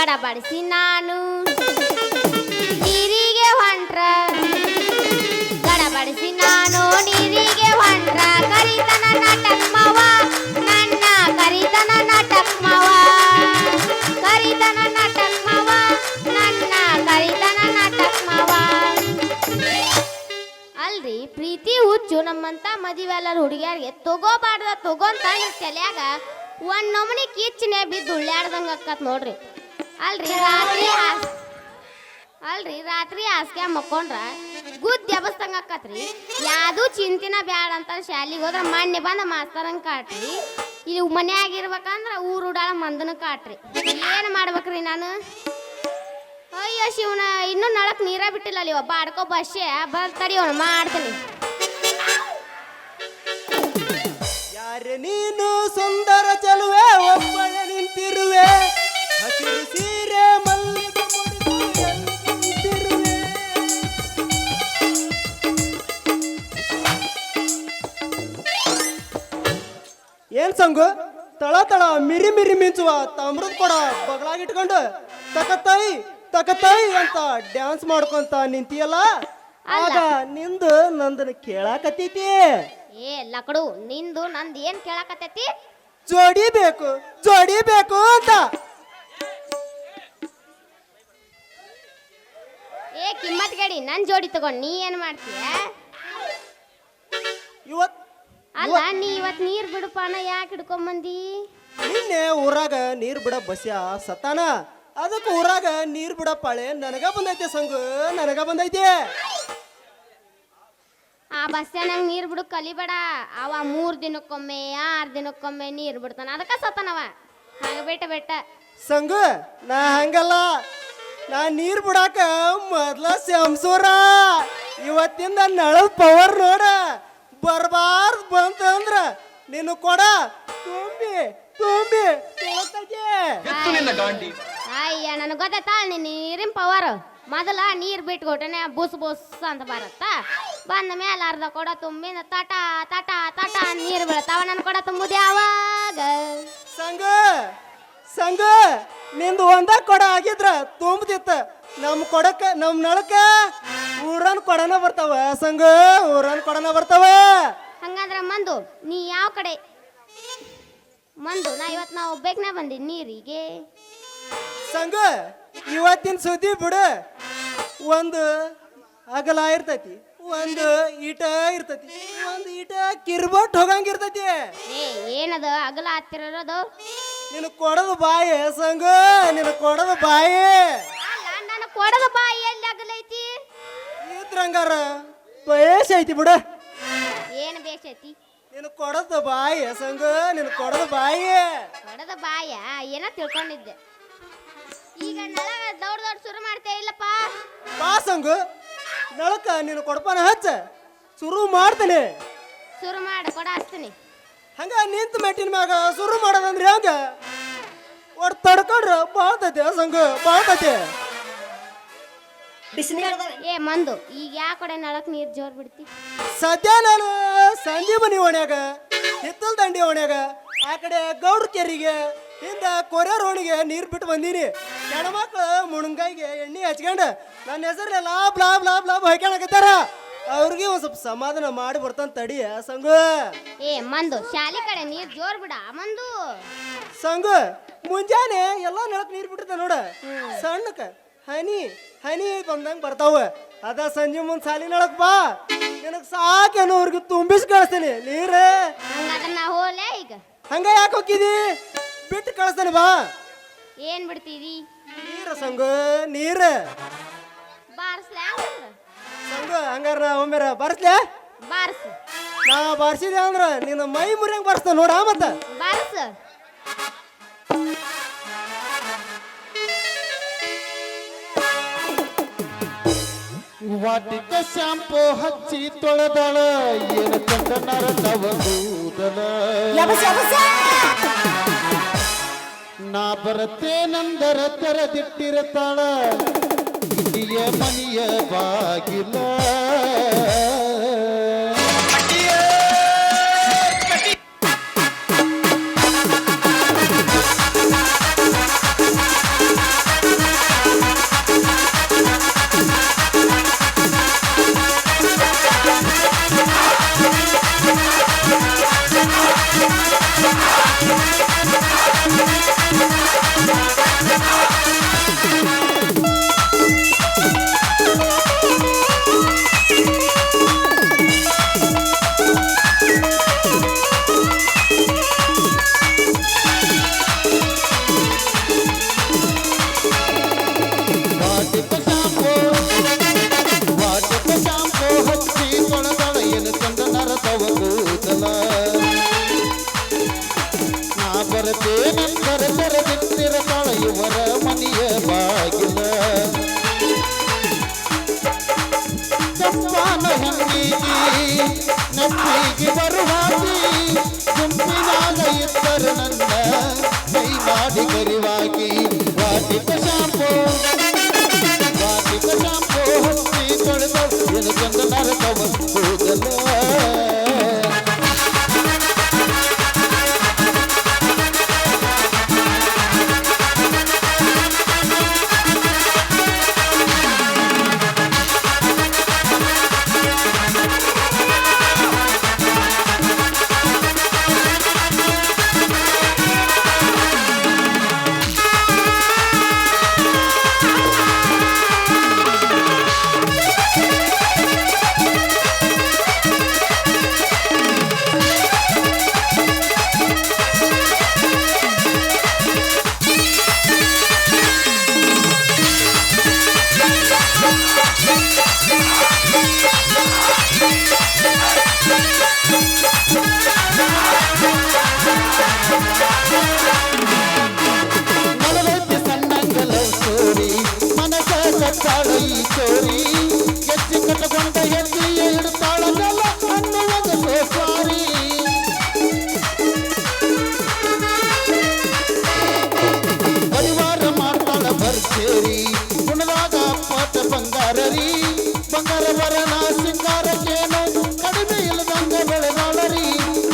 ಗಡಬಡಿಸಿ ನಾನು ನೀರಿಗೆ ಹೊಂಟ್ರ ಗಡಬಡಿಸಿ ನಾನು ನೀರಿಗೆ ಹೊಂಟ್ರ, ಕರಿತನ ನಟಮ್ಮವ ನನ್ನ ಕರಿತನ ನಟಮ್ಮವ ಮಾವ ಕರಿತನ ನಟಮ್ಮವ ಮಾವ ನನ್ನ ಕರಿತನ ನಟಮ್ಮವ ಅಲ್ರಿ, ಪ್ರೀತಿ ಹುಚ್ಚು ನಮ್ಮಂತ ಮದುವೆ ಎಲ್ಲ ಹುಡುಗಿಯರಿಗೆ ತಗೋಬಾರ್ದ ತಗೋಂತ ತಲ್ಯಾಗ ಒಂದ್ ನಮನಿ ಕಿಚ್ಚನೆ ಬಿದ್ದು ಉಳ್ಳಾಡ್ದಂಗ ಅಕ್ಕತ್ ನೋಡ್ರಿ. ಅಲ್ರಿ, ರಾತ್ರಿ ಹಾಸ್ ಅಲ್ರಿ, ರಾತ್ರಿ ಹಾಸ್ಗೆ ಮಕ್ಕೊಂಡ್ರ ಗುದ್ದಿ ಎಬಸ್ದಂಗ ಅಕ್ಕತ್ರಿ ಯಾವ್ದು ಚಿಂತಿನ ಬ್ಯಾಡ ಅಂತ ಶಾಲಿಗೆ ಹೋದ್ರ ಮಣ್ಣೆ ಬಂದ ಮಾಸ್ತರಂಗ್ ಕಾಟ್ರಿ. ಇಲ್ಲಿ ಮನೆ ಆಗಿರ್ಬೇಕಂದ್ರ ಊರು ಉಡಾಳ ಮಂದನ ಕಾಟ್ರಿ. ಏನ್ ಮಾಡ್ಬೇಕ್ರಿ ನಾನು? ಅಯ್ಯೋ ಶಿವನ ಇನ್ನೂ ನಳಕ್ ನೀರ ಬಿಟ್ಟಿಲ್ಲ ಅಲ್ಲಿ ಒಬ್ಬ ಆಡ್ಕೋ ಬಸ್ಸೆ ಬರ್ತಡಿ ಅವನು ಮಾಡ್ತೀನಿ. ಸಂಗು ತಳ ತಳ ಮಿರಿ ಮಿರಿ ಮಿಂಚುವ ತಾಮ್ರದ ಕೊಡ ಬಗಳಾಗಿಟ್ಕೊಂಡು ತಕತಾಯಿ ತಕತಾಯಿ ಅಂತ ಡ್ಯಾನ್ಸ್ ಮಾಡ್ಕೊಂತ ನಿಂತಿಯಲ್ಲ? ಆಗ ನಿಂದು ನಂದನ ಕೇಳಾಕತ್ತೈತಿ. ಏ ಲಕಡು ನಿಂದು ನಂದ್ ಏನ್ ಕೇಳಾಕತ್ತೈತಿ? ಜೋಡಿ ಬೇಕು ಜೋಡಿ ಬೇಕು ಅಂತ. ಏ ಕಿಮ್ಮತ್ ಗಡಿ ನನ್ ಜೋಡಿ ತಗೊಂಡ್ ನೀ ಏನ್ ಮಾಡ್ತೀಯ? ಇವತ್ ಅಲ್ಲ ನೀ ಇವತ್ ನೀರ್ ಬಿಡಪ್ಪನ ಯಾಕೆ ಹಿಡ್ಕೊಂಬಂದಿ? ನಿನ್ನೆ ಊರಾಗ ನೀರ್ ಬಿಡ ಬಸ್ಯ ಸತಾನ ಅದಕ್ಕೆ ಊರಾಗ ನೀರ್ ಬಿಡ ಪಾಳೆ ನನಗ ಬಂದೈತೆ ಸಂಗು ನನಗ ಬಂದೈತೆ. ಆ ಬಸ್ಸ್ಯಾನಾಗ ನೀರ್ ಬಿಡು ಕಲಿಬೇಡ. ಅವ ಮೂರ್ ದಿನಕ್ಕೊಮ್ಮೆ ಆರ್ ದಿನಕ್ಕೊಮ್ಮೆ ನೀರ್ ಬಿಡ್ತಾನ. ಅದಕ್ಕ ಸತ್ತಾನವ. ಹಂಗ ಬೇಟ ಬೇಟ ಸಂಗು ನಾ ಹಂಗಲ್ಲ. ನಾ ನೀರ್ ಬಿಡಾಕ ಮೊದ್ಲ ಸಂಸೂರ ಇವತ್ತಿಂದ ನಳದ ಪವರ್ ನೋಡ. ಬರ್ಬಾರ್ದು ಬಂತಂದ್ರ ನೀನು ಕೊಡ. ತುಂಬಿ ತುಂಬಿ. ಎತ್ತು ನಿನ್ನ ಗಾಂಡಿ. ಅಯ್ಯ ನನಗೆ ಗೊತ್ತಾಯ್ತಾ ನಿನ್ನ ನೀರಿನ ಪವರ್ ಮೊದಲ ನೀರು ಬಿಟ್ಕೊಟ್ಟನೆ ಬುಸ್ ಬುಸ್ ಅಂತ ಬರತ್ತ. ಬಂದ ಮೇಲೆ ಅರ್ಧ ಕೊಡ ತುಂಬಿನ ತಟ ತಟ ತಟ ನೀರು ಬೀಳ್ತಾವ ನನ್ನ ಕೊಡ ತುಂಬುದು ಯಾವಾಗ? ಸಂಗ ಸಂಗ ನಿಂದು ಒಂದ ಕೊಡ ಆಗಿದ್ರ ತುಂಬದಿತ್ತ. ನಮ್ ಕೊಡಕ ನಮ್ ನಳಕ ಊರನ್ ಕೊಡನ ಬರ್ತಾವ ಸಂಗ ಊರನ್ ಕೊಡನ ಬರ್ತಾವ. ಹಂಗಂದ್ರ ಮಂದು ನೀ ಯಾವ ಕಡೆ? ಮಂದು ನಾ ಇವತ್ ನಾ ಒಬ್ಬೇಕ್ನ ಬಂದೆ ನೀರಿಗೆ. ಸಂಗ ಇವತ್ತಿನ ಸುದ್ದಿ ಬಿಡು. ಒಂದು ಅಗಲ ಇರ್ತೈತಿ ಒಂದು ಈಟ ಇರ್ತೈತಿ ಒಂದು ಈಟ ಕಿರ್ಬಟ್ ಹೋಗಂಗಿರ್ತೈತಿ ಏ ಏನದ ಅಗಲ ಹತ್ತಿರೋದು ನಿನ್ ಕೊಡದ ಬಾಯಿ ಸಂಗ ನಿನ್ ಕೊಡದ ಬಾಯಿ. ಅಲ್ಲ ಕೊಡದ ಇದ್ರಂಗಾರ ಬಯಸ್ ಐತಿ ಬಿಡು. ಏನು ಬೇಸೈತಿ ನೀನು ಕೊಡದ ಬಾಯಿ ಸಂಗ ನೀನು ಕೊಡದ ಬಾಯಿ. ಕೊಡದ ಬಾಯ? ಏನ ತಿಳ್ಕೊಂಡಿದ್ದೆ. ಈಗ ನಳ ದೌಡ್ ದೌಡ್ ಶುರು ಮಾಡ್ತೇ ಇಲ್ಲಪ್ಪ. ಬಾ ಸಂಗು ನಳಕ ನೀನು ಕೊಡಪನ ಹಚ್ಚ. ಶುರು ಮಾಡ್ತೇನೆ. ಶುರು ಮಾಡಿ ಕೊಡ ಹಚ್ತೀನಿ. ಹಂಗ ನಿಂತ ಮೆಟ್ಟಿನ ಮ್ಯಾಗ ಶುರು ಮಾಡೋದಂದ್ರೆ ಹಂಗ? ಒಟ್ಟು ತಡ್ಕೊಂಡ್ರ ಬಾಳ್ತೈತೆ ಸಂಗು ಬಾಳ್ತೈತೆ. ಏ ಮಂದು ಈಗ ಯಾ ಕಡೆ ನಳಕ್ ನೀರ್ ಜೋರ್ ಬಿಡ್ತಿ? ಸದ್ಯ ನಾನು ಸಂಜೀವನಿ ಓಣ್ಯಾಗ ಹಿತ್ತಲ್ ದಂಡಿ ಓಣ್ಯಾಗ ಆ ಕಡೆ ಗೌಡ್ರ ಕೆರಿಗೆ ಹಿಂದ ಕೊರಿಯರ್ ಓಣಿಗೆ ನೀರ್ ಬಿಟ್ಟು ಬಂದೀನಿ. ಹೆಣ್ಮಕ್ಳು ಮುಣಗಾಯಿಗೆ ಎಣ್ಣೆ ಹಚ್ಕೊಂಡು ನನ್ನ ಹೆಸರು ಲಾಬ್ ಲಾಬ್ ಲಾಬ್ ಲಾಬ್ ಹಾಕ್ಯಾಣಕತ್ತಾರ ಅವ್ರಿಗೆ ಒಂದ್ ಸ್ವಲ್ಪ ಸಮಾಧಾನ ಮಾಡಿ ಬರ್ತಾನ ತಡಿ ಸಂಗು. ಏ ಮಂದು ಶಾಲೆ ಕಡೆ ನೀರ್ ಜೋರ್ ಬಿಡ ಮಂದು. ಸಂಗು ಮುಂಜಾನೆ ಎಲ್ಲ ನಳಕ್ ನೀರ್ ಬಿಟ್ಟಿರ್ತ ನೋಡ ಸಣ್ಣಕ ಹನಿ ಹನಿ ಬಂದಂಗ ಬರ್ತಾವ. ಅದ ಸಂಜೆ ಮುಂದೆ ಸಾಲಿ ನಳಕ್ ಬಾ. ನಿನಗೆ ಸಾಕೇನು ಅವ್ರಿಗೆ ತುಂಬಿಸಿ ಕಳಿಸ್ತೀನಿ. ನೀರ ಹಂಗಾದ್ರೆ ನಾ ಈಗ. ಹಂಗ ಯಾಕೆ ಹೋಗಿದಿ ಬಿಟ್ಟು ಕಳಿಸ್ತೇನೆ ಬಾ. ಏನ್ ಬಿಡ್ತೀರಿ ನೀರ ಸಂಗು ನೀರ. ಬಾರ್ಸ್ಲಾ? ಸಂಗು ಹಂಗಾರ ಒಮ್ಮೆರ ಬರ್ಸ್ಲೆ? ಬಾರ್ಸ್. ನಾ ಬಾರಿಸಿದೆ ಅಂದ್ರ ನಿನ್ನ ಮೈ ಮುರಿಯಂಗ್ ಬರ್ಸ್ತ ನೋಡ ಮತ್ತ. ಬಾರ್ಸ್. ವಾಟಿಕ ಶಾಂಪು ಹಚ್ಚಿ ತೊಳೆದಳ ಏನು ಕಂಡ ನರದವ ಕೂದಲ ನಾ ಬರತ್ತೇನಂದರ ತೆರೆದಿಟ್ಟಿರತಾಳ ಇಲ್ಲಿಯ ಮನೆಯ ಬಾಗಿಲ ಚಂಪಾನ ಹೆಣ್ಣಿಗೆ ನೆತ್ತಿಗೆ ಬರುವಾಗಿ ಗುಂಪಿನಾಗ ಇದ್ದರು ನನ್ನ ಕೈ ಮಾಡಿ ಕರಿವಾಗಿ ವಾಟಿಕ ಶಾಂಪು ವಾಟಿಕ ಶಾಂಪು ಹಚ್ಚಿ ತೊಳೆದವು ಏನು ಚಂದ ನರಕವ ಕೂದಲ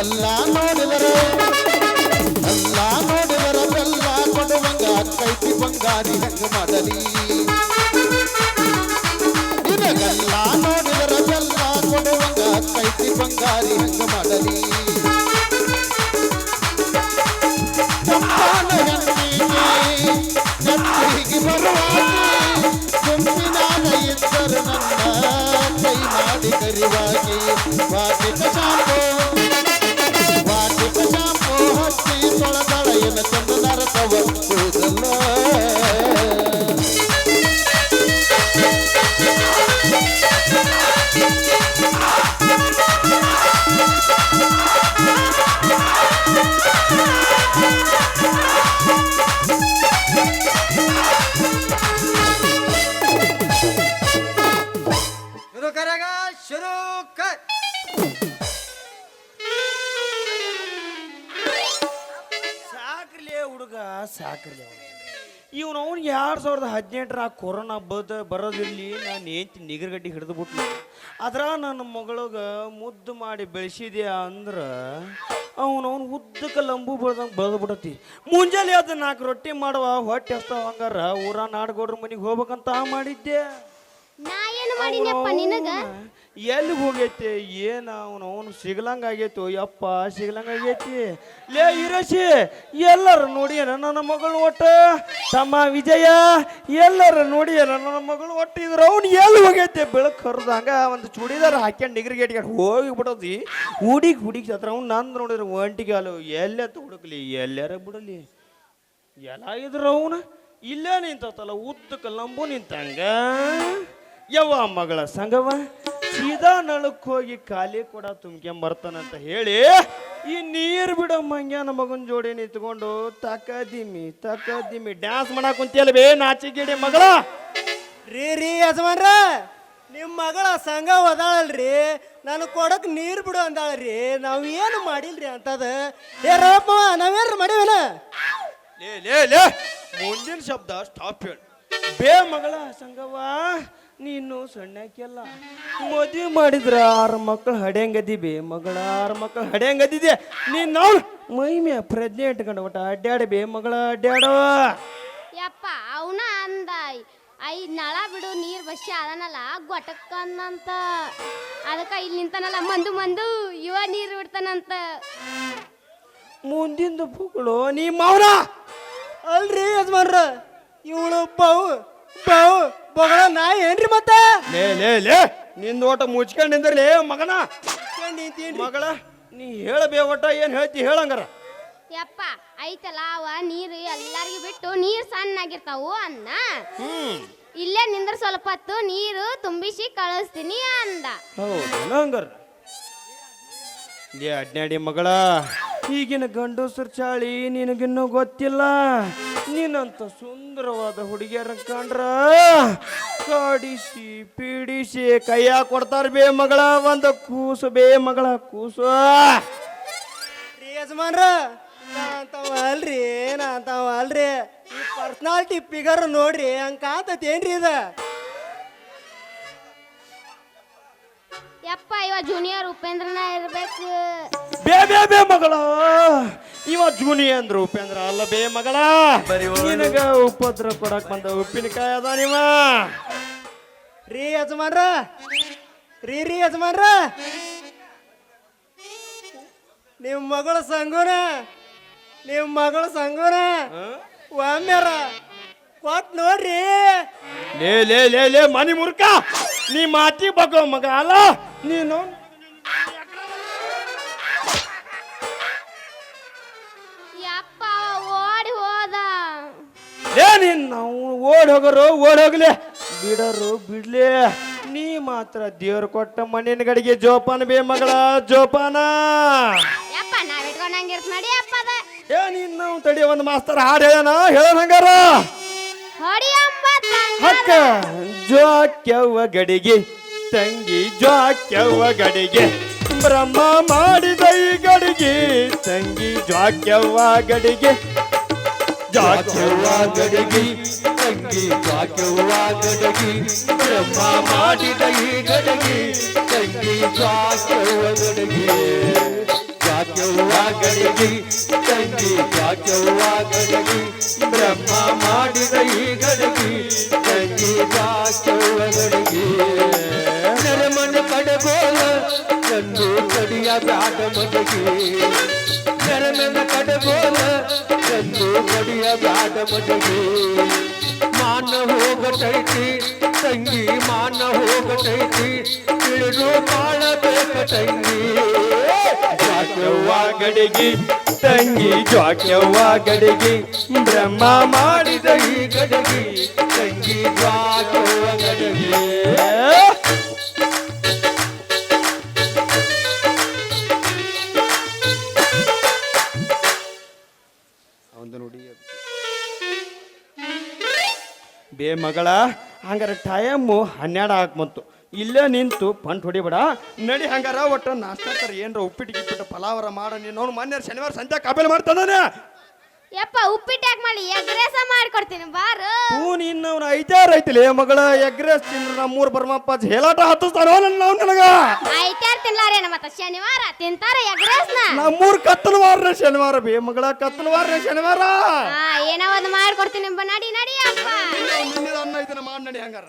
ಎಲ್ಲ ನೋಡಿದರೆ ಬೆಲ್ಲ ನೋಡಿದರೆ ಬೆಲ್ಲ ಕೊಡುವಂಗ, ಕೈತಿ ಬಂಗಾರಿ ಹೆಂಗ ಮಾಡಲಿ? ಇದೆಲ್ಲ ನೋಡಿದರೆ ಬೆಲ್ಲ ಕೊಡುವಂಗ, ಕೈತಿ ಬಂಗಾರಿ ಹೆಂಗ ಇವನು ಅವ್ನಿಗೆ ಎರಡು ಸಾವಿರದ ಹದಿನೆಂಟರಾಗ ಕೊರೋನಾ ಬದ ಬರೋದಿರಲಿ ನಾನು ಏಂತಿ ನಿಗರ್ಗಡ್ಡಿ ಹಿಡಿದು ಬಿಟ್ಲು ಅದ್ರ ನನ್ನ ಮಗಳಗ ಮುದ್ದು ಮಾಡಿ ಬೆಳೆಸಿದೆ ಅಂದ್ರೆ ಅವನವನು ಉದ್ದಕ್ಕೆ ಲಂಬು ಬೆಳ್ದಂಗೆ ಬೆಳೆದು ಬಿಡತಿ ಮುಂಜಾನೆ ಅದು ನಾಲ್ಕು ರೊಟ್ಟಿ ಮಾಡುವ ಹೊಟ್ಟೆ ಹಸ್ತಾವ ಹಂಗಾರ ಊರ ನಾಡ್ಗೋಡ್ರ ಮನೆಗೆ ಹೋಗ್ಬೇಕಂತ ಮಾಡಿದ್ದೆ. ನಾ ಏನು ಮಾಡಿನಪ್ಪ ನಿನಗ? ಎಲ್ಲಿ ಹೋಗೈತಿ? ಏನ ಅವನು ಅವನು ಸಿಗ್ಲಂಗ ಆಗೈತು. ಯಪ್ಪ, ಸಿಗ್ಲಂಗ ಲೇ, ಇರಸಿ, ಎಲ್ಲರ ನೋಡಿ ನನ್ನ ಮಗಳು ಒಟ್ಟ? ತಮ್ಮ ವಿಜಯ, ಎಲ್ಲರ ನೋಡಿ ನನ್ನ ಮಗಳು ಒಟ್ಟು? ಇದ್ರ ಅವ್ನು ಎಲ್ಲಿ ಹೋಗೈತಿ? ಬೆಳಕು ಕರ್ದಂಗ ಒಂದು ಚೂಡಿದಾರ ಡಿಗ್ರಿ ಗೇಟ್ಗೆ ಹೋಗಿ ಬಿಡೋದಿ. ಹುಡುಗಿ ಹುಡುಗಿ ಹತ್ರ ಅವ್ನು ನಂದು ನೋಡಿದ್ರೆ ಒಂಟಿಗೆ ಅಲ್ಲ ಎಲ್ಲೆತ್ತ ಹುಡುಕ್ಲಿ, ಎಲ್ಲಾರ ಬಿಡಲಿ. ಎಲ್ಲ ಇದ್ರ ಅವನು? ಇಲ್ಲೇ ನಿಂತಲ್ಲ ಉದ್ದಕ್ಕೆ ಲಂಬು ನಿಂತಂಗ. ಯವ್ವ ಮಗಳ ಸಂಗವ ಸೀದಾ ನಳಕ್ ಹೋಗಿ ಖಾಲಿ ಕೊಡ ತುಂಬ್ಕೊಂಬರ್ತಾನಂತ ಹೇಳಿ ಈ ನೀರ್ ಬಿಡೋ ಮಂಗ್ಯಾನ ಮಗನ್ ಜೋಡಿ ನಿಂತ್ಕೊಂಡು ತಕದಿಮಿ ತಕದಿಮಿ ಡ್ಯಾನ್ಸ್ ಮಾಡಕ್ ಕುಂತಿಯಲ್ಲ ಬೇ ನಾಚಿಗಿಡಿ ಮಗಳ. ರೀ ರೀ ಯಜಮಾನ್ರ ನಿಮ್ಮ ಮಗಳ ಸಂಘ ಒದಾಳಲ್ರಿ ನಾನು ಕೊಡಕ್ ನೀರ್ ಬಿಡು ಅಂದಾಳ್ರಿ ನಾವು ಏನು ಮಾಡಿಲ್ರಿ ಅಂತದ. ಏ ರಪ್ಪ ನಾವೇನ್ರ ಮಾಡಿವೇನ? ಲೇ ಲೇ ಲೇ ಮುಂದಿನ ಶಬ್ದ ಸ್ಟಾಪ್ ಹೇಳು. ಬೇ ಮಗಳ ಸಂಗವ್ವ ನೀನು ಸಣ್ಣಕ್ಕೆಲ್ಲ. ಮದುವೆ ಮಾಡಿದ್ರ ಆರು ಮಕ್ಕಳು ಹಡ್ಯಾಂಗದಿ ಬೇ ಮಗಳ ಆರು ಮಕ್ಕಳು ಹಡ್ಯಾಂಗದಿದೆ. ನೀನ್ ನೋಡ್ ಮೈಮೆ ಪ್ರಜ್ಞೆ ಇಟ್ಕೊಂಡು ಒಟ್ಟ ಅಡ್ಡಾಡ ಬೇ ಮಗಳ ಅಡ್ಡಾಡೋ ಯಪ್ಪ ಅವನ ಅಂದ ಐ ನಳ ಬಿಡು ನೀರ್ ಬಸ್ಸಿ ಅದನಲ್ಲ ಗೊಟಕ್ಕನ್ನಂತ ಅದಕ್ಕ ಇಲ್ಲಿ ನಿಂತಾನಲ್ಲ ಮಂದು ಮಂದು ಇವ ನೀರ್ ಬಿಡ್ತಾನಂತ. ಮುಂದಿಂದು ಪುಗಳು ನೀ ಮೌನ ಅಲ್ರಿ ಯಜಮಾನ್ರ ಇವಳು ಬಾವು ಬಗಳ ನಾ ಏನ್ರಿ ಮತ್ತೆ? ಲೇ ಲೇ ಲೇ ನಿಂದ ಓಟ ಮುಚ್ಕೊಂಡು ನಿಂದ್ರಲೇ ಮಗನ. ಮಗಳ ನೀ ಹೇಳಬೇ ಒಟ್ಟ ಏನ್ ಹೇಳ್ತಿ ಹೇಳಂಗಾರ ಯಪ್ಪ ಐತಲ್ಲ ಅವ ನೀರು ಎಲ್ಲಾರಿಗೂ ಬಿಟ್ಟು ನೀರ್ ಸಣ್ಣಾಗಿರ್ತಾವು ಅನ್ನ. ಇಲ್ಲೇ ನಿಂದ್ರ ಸ್ವಲ್ಪ ಹೊತ್ತು ನೀರು ತುಂಬಿಸಿ ಕಳಿಸ್ತೀನಿ ಅಂದ. ಹೌದು ಹಂಗಾರ. ಲೇ ಅಡ್ನಾಡಿ ಮಗಳ. ಈಗಿನ ಗಂಡಸರ ಚಾಳಿ ನಿನಗಿನ್ನೂ ಗೊತ್ತಿಲ್ಲ. ನೀನಂತ ಸುಂದರವಾದ ಹುಡುಗಿಯರ ಕಂಡ್ರ ಕಾಡಿಸಿ ಪೀಡಿಸಿ ಕೈಯ ಕೊಡ್ತಾರ ಬೇ ಮಗಳ ಒಂದು ಕೂಸು ಬೇ ಮಗಳ ಕೂಸು. ಯಜಮಾನ್ರ ನಾಂತವಲ್ರಿ ನಾಂತವಲ್ರಿ ಅಲ್ರಿ ಅಲ್ರಿ. ಈ ಪರ್ಸನಾಲಿಟಿ ಫಿಗರ್ ನೋಡ್ರಿ ಹಂಗ ಕಾಂತತೇನ್ರಿ ಇದ? ಯಪ್ಪ ಇವ ಜೂನಿಯರ್ ಉಪೇಂದ್ರನ ಇರಬೇಕು. ಬೇ ಬೇ ಬೇ ಮಗಳ. ಇವ ಜೂನಿಯರ್ ಅಂದ್ರು ಉಪೇಂದ್ರ ಅಲ್ಲ ಬೇ ಮಗಳ. ನಿನಗ ಉಪದ್ರ ಕೊಡಕ್ ಬಂದ ಉಪ್ಪಿನಕಾಯಿ ಅದ ನೀವ? ರೀ ಯಜಮಾನ್ರ ರೀ ರೀ ಯಜಮಾನ್ರ. ನಿಮ್ಮ ಮಗಳ ಸಂಗುನ ನಿಮ್ಮ ಮಗಳ ಸಂಗುನ ಒಮ್ಮೆರ ಕೊಟ್ ನೋಡ್ರಿ. ಲೇ ಲೇ ಲೇ ಲೇ ಮನಿ ಮುರ್ಕ. ನೀ ಮಾತಿ ಬಗೋ ಮಗ ಅಲ್ಲ. ನೀನು? ಯಪ್ಪ ಓಡಿ ಹೋದ. ಏ ನೀನ್ ನಾವು ಓಡ್ ಹೋಗರು ಓಡ್ ಹೋಗ್ಲಿ. ಬಿಡರು ಬಿಡ್ಲಿ. ನೀ ಮಾತ್ರ ದೇವ್ರು ಕೊಟ್ಟ ಮಣ್ಣಿನ ಗಡಿಗೆ ಜೋಪಾನ ಬೇ ಮಗಳ ಜೋಪಾನ. ಯಪ್ಪ ನಾವ್ ಇಟ್ಕೊಂಡಂಗಿರ್ತ ನಡಿ ಅಪ್ಪ ಅದ. ಏ ನೀನ್ ನಾವು ತಡಿ ಒಂದು ಮಾಸ್ತರ್ ಹಾಡು ಹೇಳೋಣ ಹೇಳೋಣ ಹಂಗಾರ. ಅಕ್ಕ ಹಕ್ಕ ಕೆವ್ವ ಗಡಿಗೆ. ತಂಗಿ ಜ್ವಾಕ್ಯವ್ವ ಗಡಿಗೆ ಬ್ರಹ್ಮ ಮಾಡಿದ ಈ ಗಡಿಗೆ, ತಂಗಿ ಜ್ವಾಕ್ಯವ್ವ ಗಡಿಗೆ ಜಾಕ್ಯವ್ವ ಗಡಗಿ ತಂಗಿ ಜಾಕ್ಯವ್ವ ಗಡಗಿ ಬ್ರಹ್ಮ ಮಾಡಿದ ಈ ಗಡಗಿ, ತಂಗಿ ಜಾಕ್ಯವ್ವ ಗಡಗಿ ಜಾಕ್ಯವ್ವ ಗಡಗಿ ತಂಗಿ ಜಾಕ್ಯವ್ವ ಗಡಗಿ ಬ್ರಹ್ಮ ಮಾಡಿದ ಈ ಗಡಗಿ, ತಂಗಿ ಜಾಕ್ಯವ್ವ ಗಡಗಿ ಕಡಿಯ ಬ್ಯಾಡ ಮಡಗಿ. ನರಮನ ಕಡಗೋಲ ಕಣ್ಣು ಕಡಿಯ ಬ್ಯಾಡ ಮಡಗಿ. ಮಾನ ಹೋಗತೈತಿ ತಂಗಿ ಮಾನ ಹೋಗತೈತಿ ತಿಳಿದು ಬಾಳಬೇಕ ತಂಗಿ. ಗಡಿಗಿ ಗಡಿಗೆ ತಂಗಿ ಜ್ವಾಕ್ಯವ್ವ ಗಡಿಗೆ ಬ್ರಹ್ಮ ಮಾಡಿದ ಈ ಗಡಿಗೆ. ತಂಗಿ ಜಾಗವ ಬೇ ಮಗಳ, ಹಂಗಾರೆ ಟೈಮು ಹನ್ನೆರಡು ಆಕ್ ಬಂತು. ಇಲ್ಲೇ ನಿಂತು ಪಂಟ್ ಹೊಡಿಬೇಡ. ನಡಿ ಹಂಗಾರ ಒಟ್ಟು ನಾಷ್ಟ ಏನ್ರ ಉಪ್ಪಿಟ್ಟು ಗಿಪ್ಪಿಟ್ಟು ಪಲಾವರ ಮಾಡ. ನೀನು ಮೊನ್ನೆ ಶನಿವಾರ ಸಂಜೆ ಕಾಪೇಲಿ ಮಾಡ್ತಾನೆ ಯಪ್ಪ ಉಪ್ಪಿಟ್ಟು ಯಾಕೆ ಮಾಡಿ? ಎಗ್ರೇಸ ಮಾಡ್ಕೊಡ್ತೀನಿ ಬಾರು. ಹ್ಞೂ ನಿನ್ನವನ ಐತಾರ ಐತಿಲೇ ಮಗಳ ಎಗ್ರೆಸ್ ತಿನ್ನ ನಮ್ಮೂರ್ ಬರ್ಮಪ್ಪ ಹೇಲಾಟ ಹತ್ತಿಸ್ತಾರೋ ನನ್ನ ನನಗ? ಐತಾರ್ ತಿನ್ಲಾರೇನ ಮತ್ತ? ಶನಿವಾರ ತಿಂತಾರ ಎಗ್ರೇಸ್ನ? ನಮ್ಮೂರ್ ಕತ್ತಲವಾರ ಶನಿವಾರ ಬೇ ಮಗಳ ಕತ್ತಲವಾರ ಶನಿವಾರ. ಹಾ ಏನೋ ಒಂದು ಮಾಡ್ಕೊಡ್ತೀನಿ ಬ ನಡಿ ನಡಿ ಅಪ್ಪ ನಿನ್ನೆ ಅನ್ನ ಇದನ್ನ ಮಾಡಿ ನಡಿ ಹಂಗಾರ.